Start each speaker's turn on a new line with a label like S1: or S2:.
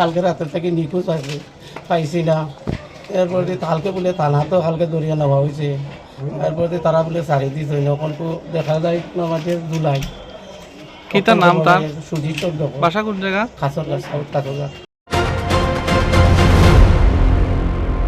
S1: কালকে রাতের থেকে নিখোঁজ আছে পাইছি না। এরপর দিয়ে কালকে বলে থানা তো কালকে দরিয়া নেওয়া হয়েছে এরপর দিয়ে তারা বলে সারি দিয়েছে এখন তো দেখা যায় আমাদের জুলাই।
S2: কি তার নাম তার?
S1: সুজিত
S2: বাসা কোন জায়গা?
S1: খাসর গাছ কাছর